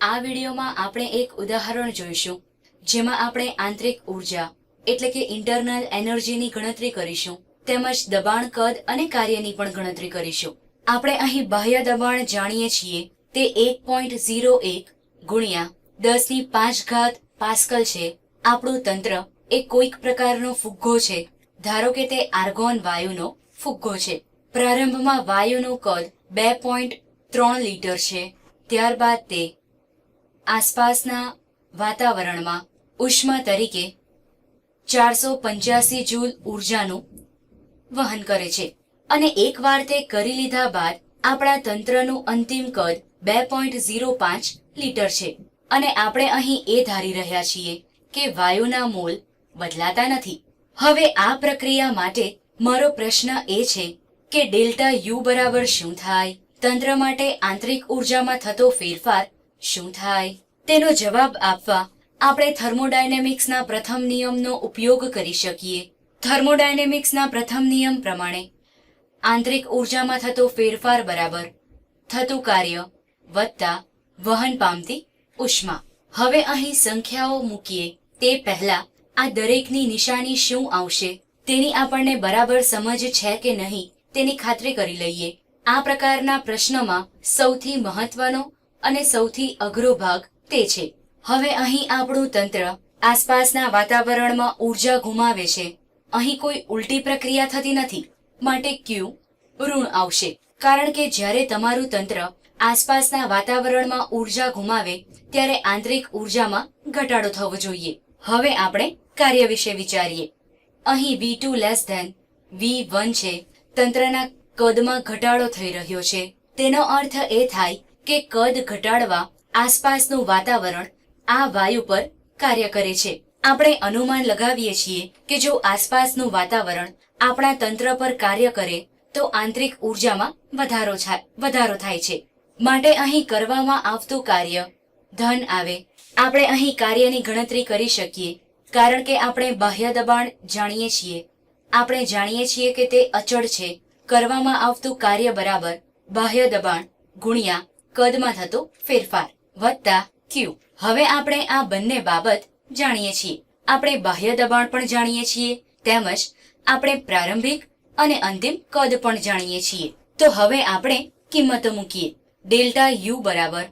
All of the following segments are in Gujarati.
આ વિડીયોમાં આપણે એક ઉદાહરણ જોઈશું, જેમાં આપણે આંતરિક ઊર્જા, એટલે કે ઇન્ટરનલ એનર્જીની ગણતરી કરીશું, તેમજ દબાણ કદ અને કાર્યની પણ ગણતરી કરીશું. આપણે અહીં બાહ્ય દબાણ જાણીએ છીએ, તે એક પોઈન્ટ ઝીરો એક ગુણ્યા દસની પાંચ ઘાત પાસ્કલ છે. આપણું તંત્ર એ કોઈક પ્રકારનો ફુગ્ગો છે, ધારો કે તે આર્ગોન વાયુનો ફુગ્ગો છે. પ્રારંભમાં વાયુનું કદ બે પોઈન્ટ ત્રણ લીટર છે, ત્યારબાદ તે આસપાસના વાતાવરણમાં ઉષ્મા તરીકે ચારસો પંચ્યાસી જૂલ ઉર્જાનું વહન કરે છે. અને એકવાર તે કરી લીધા બાદ આપણા તંત્રનું અંતિમ કદ બે પોઈન્ટ ઝીરો પાંચ લીટર છે. અને આપણે અહીં એ ધારી રહ્યા છીએ કે વાયુના મોલ બદલાતા નથી. હવે આ પ્રક્રિયા માટે મારો પ્રશ્ન એ છે કે ડેલ્ટા યુ બરાબર શું થાય? તંત્ર માટે આંતરિક ઉર્જામાં થતો ફેરફાર શું થાય? તેનો જવાબ આપવા આપણે થર્મોડાયનેમિક્સના પ્રથમ નિયમનો ઉપયોગ કરી શકીએ. થર્મોડાયનેમિક્સના પ્રથમ નિયમ પ્રમાણે આંતરિક ઉર્જામાં થતો ફેરફાર બરાબર થતું કાર્ય વત્તા વહન પામતી ઉષ્મા. હવે અહીં સંખ્યાઓ મૂકીએ. તે પહેલા આ દરેકની નિશાની શું આવશે? તેની આપણને બરાબર સમજ છે કે નહીં તેની ખાતરી કરી લઈએ. આ પ્રકારના પ્રશ્નમાં સૌથી મહત્વનો અને સૌથી અઘરો ભાગ તે છે. હવે અહીં આપણું તંત્ર આસપાસના વાતાવરણમાં ઊર્જા ગુમાવે છે. અહીં કોઈ ઉલટી પ્રક્રિયા થતી નથી. માટે ક્યુ ઋણ આવશે. કારણ કે જ્યારે તમારું તંત્ર આસપાસના વાતાવરણમાં ઊર્જા ગુમાવે, ત્યારે આંતરિક ઊર્જામાં ઘટાડો થવો જોઈએ. હવે આપણે કાર્ય વિશે વિચારીએ. અહીં V two less than V one છે. તંત્રના કદમાં ઘટાડો થઈ રહ્યો છે. તેનો અર્થ એ થાય કે કદ ઘટાડવા આસપાસનું વાતાવરણ આ વાયુ પર કાર્ય કરે છે. આપણે અનુમાન લગાવીએ છીએ કે જો આસપાસનું વાતાવરણ આપણા તંત્ર પર કાર્ય કરે, તો આંતરિક ઉર્જામાં વધારો વધારો થાય છે. માટે અહીં કરવામાં આવતું કાર્ય ધન આવે. આપણે અહીં કાર્યની ગણતરી કરી શકીએ, કારણ કે આપણે બાહ્ય દબાણ જાણીએ છીએ. આપણે જાણીએ છીએ કે તે અચળ છે. કરવામાં આવતું કાર્ય બરાબર બાહ્ય દબાણ ગુણ્યા કદમાં થતો ફેરફાર. વત્તા ક્યુ હવે આપણે આ બંને બાબત જાણીએ છીએ. આપણે બાહ્ય દબાણ પણ જાણીએ છીએ, તેમજ આપણે પ્રારંભિક અને અંતિમ કદ પણ જાણીએ છીએ. તો હવે આપણે કિંમતો મૂકીએ. ડેલ્ટા યુ બરાબર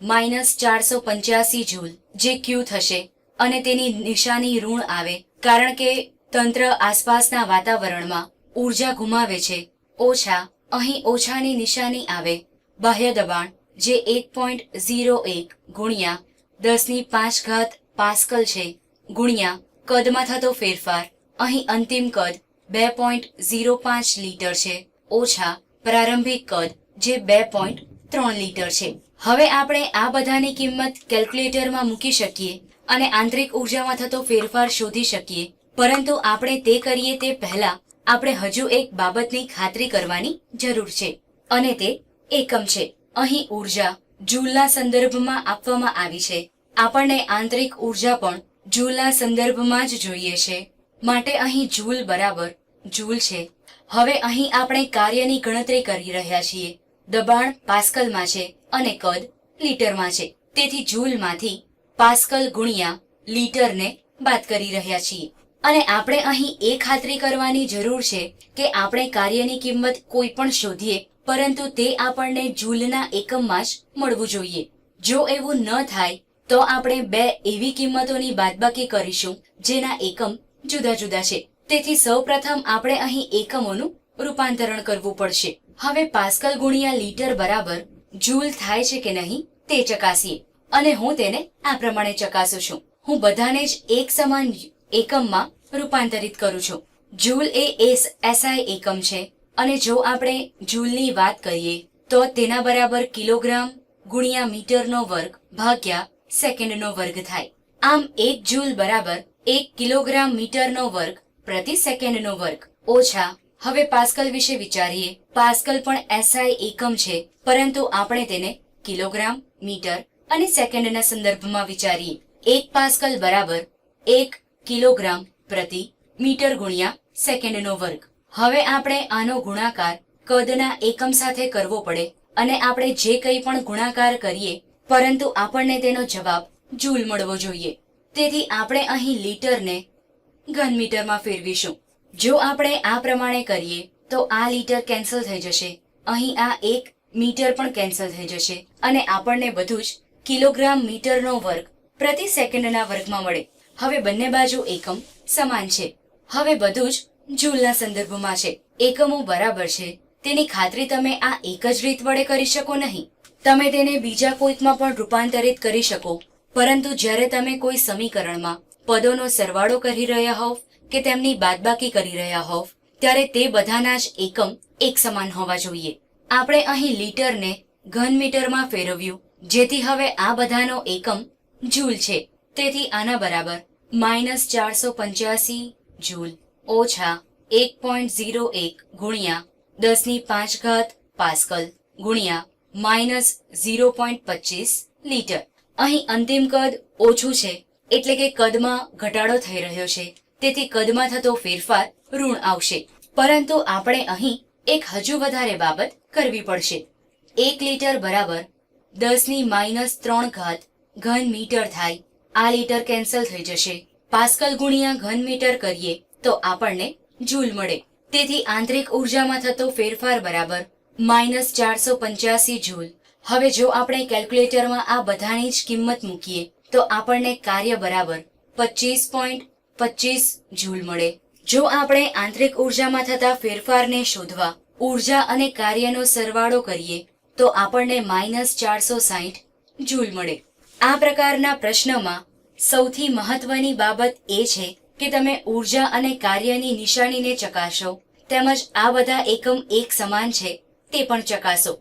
માઇનસ ચારસો પંચ્યાસી જૂલ, જે ક્યુ થશે, અને તેની નિશાની ઋણ આવે, કારણ કે તંત્ર આસપાસના વાતાવરણમાં ઊર્જા ગુમાવે છે. ઓછા, અહીં ઓછાની નિશાની આવે. બાહ્ય દબાણ જે એક પોઈન્ટ ઝીરો એક ગુણ્યા દસની પાંચ ઘાત પાસ્કલ છે, ગુણ્યા કદમાં થતો ફેરફાર. અહીં અંતિમ કદ બે પોઈન્ટ ઝીરો પાંચ લીટર છે, ઓછા પ્રારંભિક કદ જે બે પોઈન્ટ ત્રણ લીટર છે. હવે આપણે આ બધાની કિંમત કેલ્ક્યુલેટરમાં મૂકી શકીએ અને આંતરિક ઉર્જામાં થતો ફેરફાર શોધી શકીએ. પરંતુ આપણે તે કરીએ તે પહેલા આપણે હજુ એક બાબતની ખાતરી કરવાની જરૂર છે, અને તે એકમ છે. અહીં ઊર્જા જૂલના સંદર્ભમાં આપવામાં આવી છે. આપણને આંતરિક ઊર્જા પણ જૂલના સંદર્ભમાં જ જોઈએ છે. માટે અહીં જૂલ બરાબર જૂલ છે. હવે અહીં આપણે કાર્યની ગણતરી કરી રહ્યા છીએ. દબાણ પાસ્કલમાં છે અને કદ લીટરમાં છે. તેથી જૂલમાંથી પાસ્કલ ગુણ્યા લીટરને બાદ કરી રહ્યા છીએ. અને આપણે અહીં એ ખાતરી કરવાની જરૂર છે કે આપણે કાર્યની કિંમત કોઈ પણ શોધીએ પરંતુ તે આપણને જૂલના એકમમાં જ મળવું જોઈએ. જો એવું ન થાય, તો આપણે બે એવી કિંમતોની બાદબાકી કરીશું, જેના એકમ જુદા જુદા છે. તેથી સૌપ્રથમ આપણે અહીં એકમોનું રૂપાંતરણ કરવું પડશે. હવે પાસ્કલ ગુણ્યા લીટર બરાબર જૂલ થાય છે કે નહીં, તે ચકાસીએ. અને હું તેને આ પ્રમાણે ચકાસું છું. હું બધાને જ એક સમાન એકમમાં રૂપાંતરિત કરું છું. જૂલ એ એસ એસઆઈ એકમ છે. અને જો આપણે જૂલની વાત કરીએ, તો તેના બરાબર કિલોગ્રામ ગુણ્યા મીટરનો વર્ગ ભાગ્યા સેકન્ડનો વર્ગ થાય. આમ એક જૂલ બરાબર એક કિલોગ્રામ મીટરનો વર્ગ પ્રતિ સેકન્ડનો વર્ગ ઓછા, હવે પાસ્કલ વિશે વિચારીએ. પાસ્કલ પણ એસઆઈ એકમ છે, પરંતુ આપણે તેને કિલોગ્રામ, મીટર અને સેકન્ડના સંદર્ભમાં વિચારીએ. એક પાસ્કલ બરાબર એક કિલોગ્રામ પ્રતિ મીટર ગુણ્યા સેકન્ડનો વર્ગ. હવે આપણે આનો ગુણાકાર કદના એકમ સાથે કરવો પડે અને આપણે જે કંઈ પણ ગુણાકાર કરીએ, પરંતુ આપણને તેનો જવાબ જૂલ મળવો જોઈએ. તેથી આપણે અહીં લીટરને ઘન મીટરમાં ફેરવીશું. જો આપણે આ પ્રમાણે કરીએ, તો આ લીટર કેન્સલ થઈ જશે. અહીં આ એક મીટર પણ કેન્સલ થઈ જશે અને આપણને બધું જ કિલોગ્રામ મીટરનો વર્ગ પ્રતિ સેકન્ડના વર્ગમાં મળે. હવે બંને બાજુ એકમ સમાન છે. હવે બધું જ જૂલના સંદર્ભમાં છે. એકમો બરાબર છે. તેની ખાતરી તમે આ એક જ રીત વડે કરી શકો નહીં. તમે તેને બીજા કોઈકમાં પણ રૂપાંતરિત કરી શકો. પરંતુ જ્યારે તમે કોઈ સમીકરણમાં પદોનો સરવાળો કરી રહ્યા હોવ કે તેમની બાદબાકી કરી રહ્યા હોવ, ત્યારે તે બધાના જ એકમ એક સમાન હોવા જોઈએ. આપણે અહીં લીટરને ઘન મીટરમાં ફેરવ્યું, જેથી હવે આ બધાનો એકમ જૂલ છે. તેથી આના બરાબર માઇનસ ચારસો પંચ્યાસી જૂલ ઓછા એક પોઈન્ટ ઝીરો એક ગુણ્યા દસની પાંચ ઘાત પાસ્કલ ગુણ્યા માઇનસ ઝીરો પોઈન્ટ પચીસ લીટર. અહીં અંતિમ કદ ઓછું છે, એટલે કે કદમાં ઘટાડો થઈ રહ્યો છે. તેથી કદમાં થતો ફેરફાર ઋણ આવશે. પરંતુ આપણે અહીં એક હજુ વધારે બાબત કરવી પડશે. એક લીટર બરાબર દસની માઇનસ ત્રણ ઘાત ઘન મીટર થાય, આ લીટર કેન્સલ થઈ જશે. પાસ્કલ ગુણ્યા ઘન મીટર કરીએ તો આપણને જૂલ મળે. તેથી આંતરિક ઉર્જામાં થતો ફેરફાર બરાબર માઇનસ ચારસો પંચ્યાસી જૂલ. હવે જો આપણે કેલ્ક્યુલેટરમાં આ બધાની જ કિંમત મૂકીએ, તો આપણને કાર્ય બરાબર પચીસ પોઈન્ટ પચીસ જૂલ મળે. જો આપણે આંતરિક ઉર્જામાં થતા ફેરફારને શોધવા ઊર્જા અને કાર્યનો સરવાળો કરીએ, તો આપણને માઇનસ ચારસો સાહીઠ જૂલ મળે. આ પ્રકારના પ્રશ્નમાં સૌથી મહત્વની બાબત એ છે કે તમે ઊર્જા અને કાર્યની નિશાનીને ચકાસો. તેમજ આ બધા એકમ એક સમાન છે, તે પણ ચકાસો.